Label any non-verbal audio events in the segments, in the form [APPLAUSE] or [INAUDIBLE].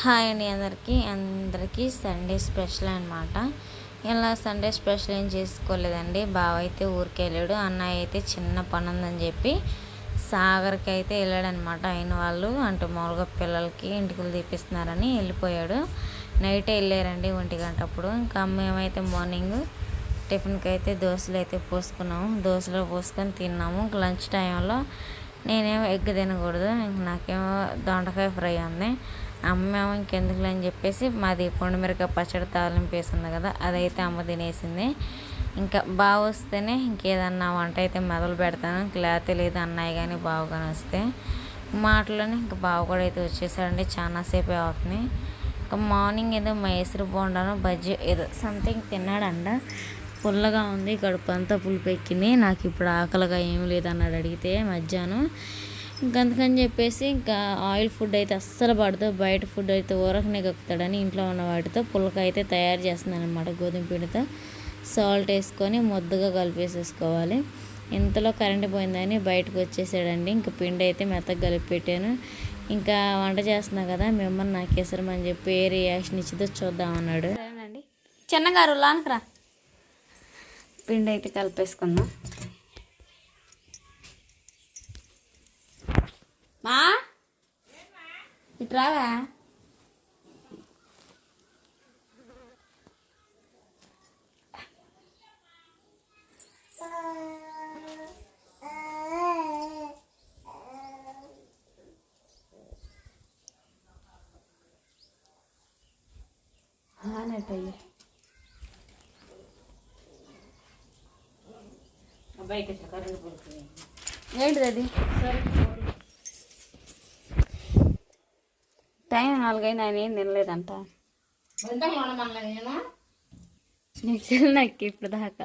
Hi అండి అందరికీ. అందరికీ సండే స్పెషల్ అనమాట ఇలా సండే స్పెషల్ ఏం చేసుకోలేదండి. బావ అయితే ఊరికి వెళ్ళాడు. అన్నయ్య అయితే చిన్న పని ఉందని చెప్పి సాగర్కి అయితే వెళ్ళాడనమాట అయిన వాళ్ళు అంటే మామూలుగా పిల్లలకి ఇంటికి తీపిస్తున్నారని వెళ్ళిపోయాడు. నైటే వెళ్ళారండి ఒంటి గంట అప్పుడు ఇంకా మేమైతే మార్నింగ్ టిఫిన్కి అయితే దోశలు అయితే పోసుకున్నాము. దోశలో పోసుకొని తిన్నాము. లంచ్ టైంలో నేనేమో ఎగ్ తినకూడదు. ఇంక నాకేమో దొండకాయ ఫ్రై ఉంది. అమ్మేమో ఇంకెందుకులే అని చెప్పేసి మాది పొండిమిరకాయ పచ్చడి తాలింపు వేసింది కదా అదైతే అమ్మ తినేసింది. ఇంకా బాగా వస్తేనే ఇంకేదన్నా వంట అయితే మొదలు పెడతాను. లేకపోతే లేదు అన్నయ్య కానీ బావ కానీ వస్తే. మాటలోనే ఇంకా బావు కూడా అయితే వచ్చేసాడండి చాలాసేపే అవుతుంది. ఇంకా మార్నింగ్ ఏదో మైసూరు బోండాను బజ్జీ ఏదో సంథింగ్ తిన్నాడంట. పుల్లగా ఉంది కడుపు అంతా పులిపెక్కింది నాకు ఇప్పుడు ఆకలిగా ఏం లేదన్నాడు అడిగితే మధ్యాహ్నం. అందుకని చెప్పేసి ఇంకా ఆయిల్ ఫుడ్ అయితే అస్సలు పడదు. బయట ఫుడ్ అయితే ఊరకనే కక్కుతాడని ఇంట్లో ఉన్న వాటితో పులక అయితే తయారు చేస్తున్నాను అనమాట గోధుమ పిండితో. సాల్ట్ వేసుకొని ముద్దగా కలిపేసేసుకోవాలి. ఇంతలో కరెంట్ పోయిందని బయటకు వచ్చేసాడండి. ఇంకా పిండి అయితే మెత్తగా కలిపి పెట్టాను. ఇంకా వంట చేస్తున్నా కదా మిమ్మల్ని నాకు ఎసరమని చెప్పి ఏ రియాక్షన్ ఇచ్చిందో చూద్దాం అన్నాడు. చిన్నగారు లానకరా పిండి అయితే కలిపేసుకుందాం. మా? ఇటు రావా అన్నట్టయ్యా అబ్బాయికి కరెంట్ పడుతుంది ఏంటిది అది? టైం నాలుగైంది ఆయన ఏం తినలేదంట. నీకు ఇప్పుడు దాకా.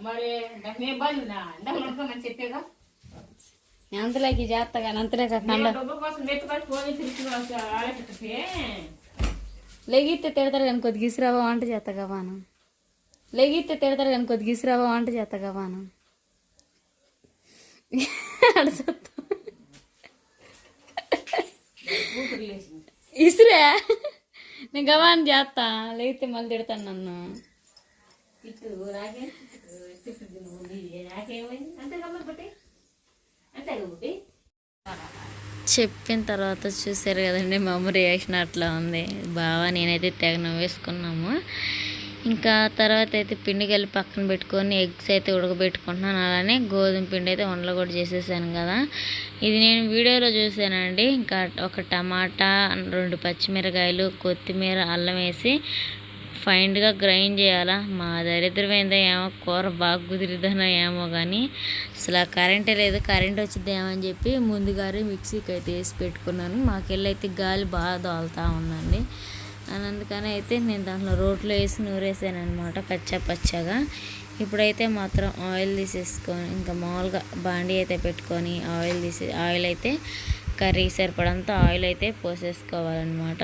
అంతలోకి చేస్తా కానీ అంతలేక కండ లెగిస్తే తిడతారు కానీ కొద్ది గిసిరావా వంట చేస్తా గవాను లెగిస్తే తిడతారు కానీ కొద్ది గిసిరావా వంట చేస్తా గవాను ఇసురే. నేను గవాన్ చేస్తా లేకపోతే మళ్ళీ తిడతాను నన్ను. చెప్పిన తర్వాత చూసారు కదండి మా అమ్మ రియాక్షన్ అట్లా ఉంది. బాగా నేనైతే తెగ నవ్వేసుకున్నాము. ఇంకా తర్వాత అయితే పిండి కలిపి పక్కన పెట్టుకొని ఎగ్స్ అయితే ఉడకబెట్టుకుంటున్నాను. అలానే గోధుమ పిండి అయితే వండలు కూడా చేసేసాను కదా. ఇది నేను వీడియోలో చూసానండి. ఇంకా ఒక టమాటా రెండు పచ్చిమిరకాయలు కొత్తిమీర అల్లం వేసి ఫైన్గా గ్రైండ్ చేయాలా? మా దరిద్రం ఏందో ఏమో కూర బాగా కుదిరిద్దానో ఏమో కానీ అసలు ఆ కరెంటే లేదు. కరెంట్ వచ్చిద్దేమో అని చెప్పి ముందుగానే మిక్సీకి అయితే వేసి పెట్టుకున్నాను. మాకెళ్ళైతే గాలి బాగా దోలుతూ ఉందండి. అందుకని అయితే నేను దాంట్లో రోట్లో వేసి నూరేసాను అనమాట కచ్చా పచ్చగా. ఇప్పుడైతే మాత్రం ఆయిల్ తీసేసుకొని ఇంకా మామూలుగా బాండీ అయితే పెట్టుకొని ఆయిల్ తీసి ఆయిల్ అయితే కర్రీ సరిపడంత ఆయిల్ అయితే పోసేసుకోవాలన్నమాట.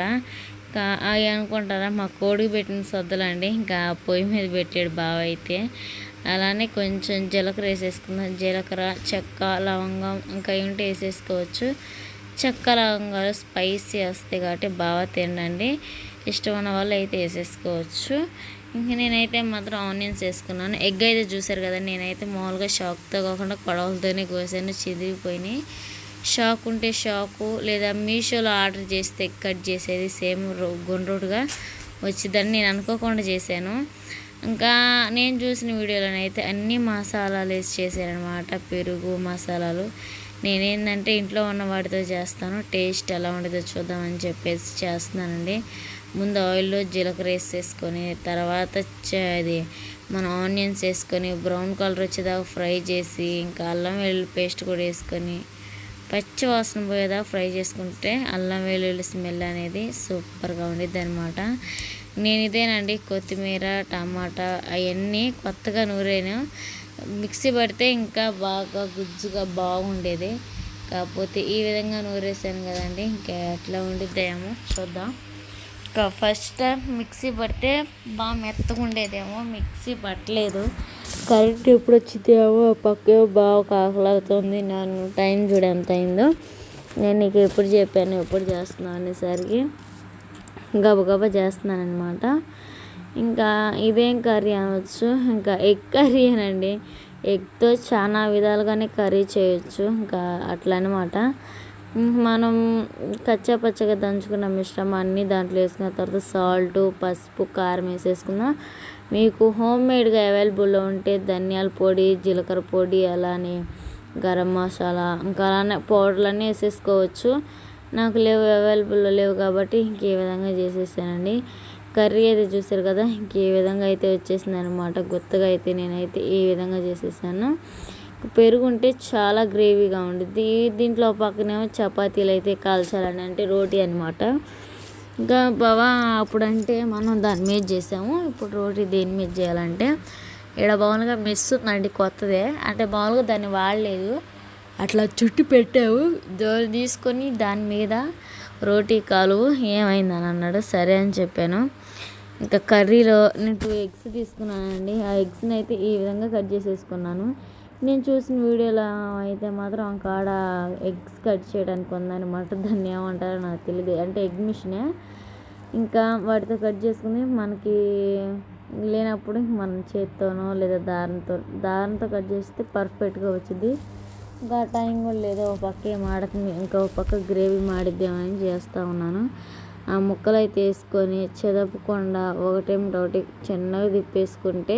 ఇంకా అవి అనుకుంటారా మా కోడికి పెట్టిన సొద్దలండి ఇంకా పొయ్యి మీద పెట్టాడు బావ అయితే. అలానే కొంచెం జీలకర్ర వేసేసుకుందాం. జీలకర్ర చెక్క లవంగం ఇంకా ఏమిటి వేసేసుకోవచ్చు. చెక్క లవంగాలు స్పైసీ వస్తాయి కాబట్టి బాగా తినండి. ఇష్టం ఉన్న వాళ్ళు అయితే వేసేసుకోవచ్చు. ఇంక నేనైతే మాత్రం ఆనియన్స్ వేసుకున్నాను. ఎగ్ అయితే చూసారు కదా నేనైతే మామూలుగా షాక్తో కాకుండా కొడవలతోనే కోసాను చిదిరిపోయినాయి. షాక్ ఉంటే షాకు లేదా మీషోలో ఆర్డర్ చేస్తే కట్ చేసేది సేమ్ గుండ్రోడ్గా వచ్చిందని నేను అనుకోకుండా చేశాను. ఇంకా నేను చూసిన వీడియోలోనైతే అన్ని మసాలాలు వేసి చేశారనమాట పెరుగు మసాలాలు. నేనేంటంటే ఇంట్లో ఉన్న వాటితో చేస్తాను. టేస్ట్ ఎలా ఉండదో చూద్దామని చెప్పేసి చేస్తున్నానండి. ముందు ఆయిల్లో జీలకర్ర వేసేసుకొని తర్వాత అది మన ఆనియన్స్ వేసుకొని బ్రౌన్ కలర్ వచ్చేదాకా ఫ్రై చేసి ఇంకా అల్లం వెల్లుల్లి పేస్ట్ కూడా వేసుకొని పచ్చి వాసన పోయేదాకా ఫ్రై చేసుకుంటే అల్లం వెల్లుల్లి స్మెల్ అనేది సూపర్గా ఉండిద్ది అనమాట నేను ఇదేనండి కొత్తిమీర టమాటా అవన్నీ కొత్తగా నూరేను. మిక్సీ పడితే ఇంకా బాగా గుజ్జుగా బాగుండేది. కాకపోతే ఈ విధంగా నూరేసాను కదండి. ఇంకా ఎట్లా ఉండిద్దేమో చూద్దాం. ఇంకా ఫస్ట్ టైం మిక్సీ పడితే బాగా మెత్తగా ఉండేదేమో మిక్సీ పట్టలేదు. కరెంట్ ఎప్పుడు వచ్చిందేమో పక్కే బాగా కాకలాగుతుంది నన్ను టైం చూడ ఎంత అయిందో. నేను నీకు ఎప్పుడు చెప్పాను ఎప్పుడు చేస్తున్నాను అనేసరికి గబగబా చేస్తున్నాను అనమాట ఇంకా ఇదేం కర్రీ అనవచ్చు ఇంకా ఎగ్ కర్రీ అనండి. ఎగ్తో చాలా విధాలుగానే కర్రీ చేయొచ్చు. ఇంకా అట్లా అనమాట మనం కచ్చా పచ్చగా దంచుకున్న మిశ్రమాన్ని దాంట్లో వేసుకున్న తర్వాత సాల్ట్ పసుపు కారం వేసేసుకుందాం మీకు హోమ్ మేడ్గా అవైలబుల్లో ఉంటే ధనియాల పొడి జీలకర్ర పొడి అలానే గరం మసాలా ఇంకా అలానే పౌడర్లన్నీ వేసేసుకోవచ్చు. నాకు లేవు అవైలబుల్లో లేవు కాబట్టి ఇంకే విధంగా చేసేసానండి. కర్రీ అయితే చూసారు కదా ఈ విధంగా అయితే వచ్చేసింది అనమాట గుత్తగా అయితే నేనైతే ఈ విధంగా చేసేసాను. పెరుగు ఉంటే చాలా గ్రేవీగా ఉండిద్ది. దీంట్లో పక్కనేమో చపాతీలు అయితే కాల్చాలని అంటే రోటీ అనమాట ఇంకా బావా అప్పుడంటే మనం దాని మీద చేసాము. ఇప్పుడు రోటీ దేని మీద చేయాలంటే ఇక్కడ మామూలుగా మిస్ ఉందండి కొత్తదే. అంటే మామూలుగా దాన్ని వాడలేదు. అట్లా చుట్టి పెట్టావు. దాన్ని తీసుకొని దాని మీద రోటీ కాలువు ఏమైందని అన్నాడు. సరే అని చెప్పాను. ఇంకా కర్రీలో నేను టూ ఎగ్స్ తీసుకున్నానండి. ఆ ఎగ్స్ని అయితే ఈ విధంగా కట్ చేసేసుకున్నాను. నేను చూసిన వీడియోలో అయితే మాత్రం ఆ కాడ ఎగ్స్ కట్ చేయడానికి ఉందన్నమాట దాన్ని ఏమంటారో నాకు తెలియదు అంటే ఎగ్ మిషనే. ఇంకా వాటితో కట్ చేసుకుని మనకి లేనప్పుడు మనం చేత్తోనో లేదా దారంతో దారంతో కట్ చేస్తే పర్ఫెక్ట్గా వచ్చింది ఇంకా టైం కూడా లేదు. ఒక పక్క ఏం ఆడుతుంది ఇంకా ఒక పక్క గ్రేవీ మాడిద్దామని చేస్తూ ఉన్నాను. ఆ ముక్కలు అయితే వేసుకొని చెదపకుండా ఒకటేమిటి ఒకటి చిన్నగా తిప్పేసుకుంటే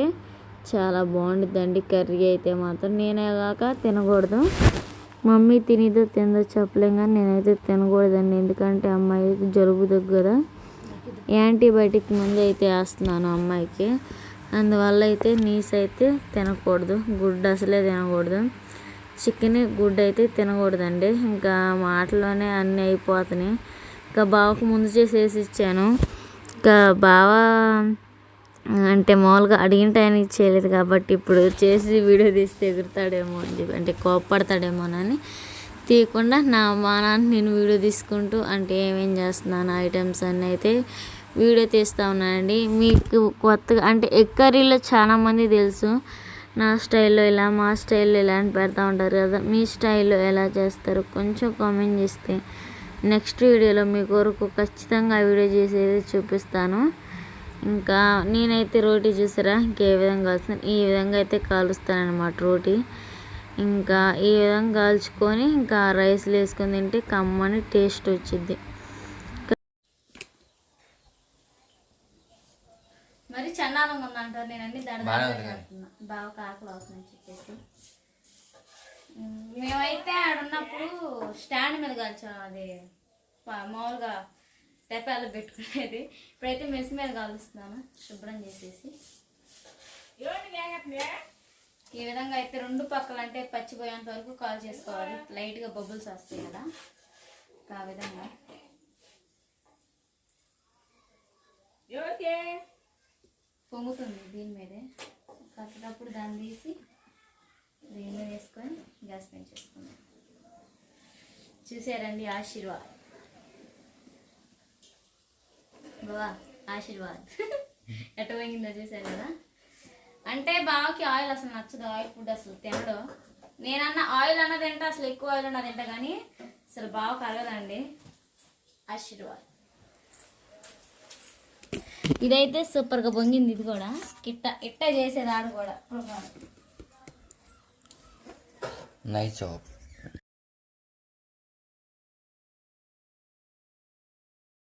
చాలా బాగుంటుందండి కర్రీ అయితే మాత్రం నేనే కాక తినకూడదు. మమ్మీ తినిదో తిందో చెప్పలేం కానీ నేనైతే తినకూడదండి. ఎందుకంటే అమ్మాయికి జలుబు దగ్గర యాంటీబయాటిక్ ముందు అయితే వేస్తున్నాను అమ్మాయికి. అందువల్ల అయితే నీస్ అయితే తినకూడదు. గుడ్డు అసలే తినకూడదు. చికెన్ గుడ్డు అయితే తినకూడదండి. ఇంకా మాటలోనే అన్నీ అయిపోతున్నాయి. ఇంకా బావకు ముందు చేసేసి ఇచ్చాను. ఇంకా బావ అంటే మామూలుగా అడిగిన టైంకి చేయలేదు కాబట్టి ఇప్పుడు చేసి వీడియో తీస్తే ఎగురుతాడేమో అని చెప్పి అంటే కోప్పడతాడేమోనని తీయకుండా నా మానాన్ని నేను వీడియో తీసుకుంటూ అంటే ఏమేం చేస్తున్నాను ఐటమ్స్ అన్నీ అయితే వీడియో తీస్తూ ఉన్నానండి. మీకు కొత్తగా అంటే ఎక్కరీలో చాలామంది తెలుసు. నా స్టైల్లో ఇలా మా స్టైల్లో ఇలా అని పెడతా ఉంటారు కదా మీ స్టైల్లో ఎలా చేస్తారు కొంచెం కామెంట్ చేస్తే నెక్స్ట్ వీడియోలో మీ కొరకు ఖచ్చితంగా ఆ వీడియో చేసేది చూపిస్తాను. ఇంకా నేనైతే రోటీ చూసారా? ఇంకే విధంగా కాలుస్తాను ఈ విధంగా అయితే కాలుస్తాను అనమాట రోటీ. ఇంకా ఈ విధంగా కాల్చుకొని ఇంకా రైస్లో వేసుకొని తింటే కమ్మని టేస్ట్ వచ్చింది మరి చన్నాలంగా ఉందంటారు నేను అన్ని కానీ. బాగా కాకలు అవుతుందని చెప్పేసి. మేమైతే ఆడున్నప్పుడు స్టాండ్ మీద కాల్చాం అది మామూలుగా తెప్పాలు పెట్టుకునేది. ఇప్పుడైతే మెస్ మీద కాలుస్తున్నాను శుభ్రం చేసేసి. ఈ విధంగా అయితే రెండు పక్కలు అంటే పచ్చిపోయేంత వరకు కాల్ చేసుకోవాలి. లైట్గా బబుల్స్ వస్తాయి కదా ఆ విధంగా. పొంగుతుంది దీని మీదే. కట్టేటప్పుడు దాన్ని తీసి దీని వేసుకొని గ్యాస్ పెంచేసుకున్నాం చూసారండి ఆశీర్వాద్. బావా ఆశీర్వాద్. [LAUGHS] ఎట్ట పోయిందో చూసారు కదా? అంటే బావకి ఆయిల్ అసలు నచ్చదు ఆయిల్ ఫుడ్ అసలు తినడు. నేనన్న ఆయిల్ అన్న తింటా అసలు ఎక్కువ ఆయిల్ అన్న తింటా కానీ అసలు బావ కలగదండి ఆశీర్వాద్. ఇదైతే సూపర్గా పొంగింది ఇది కూడా. ఇట్ట ఇట్ట చేసేది ఆడు కూడా. Nice job.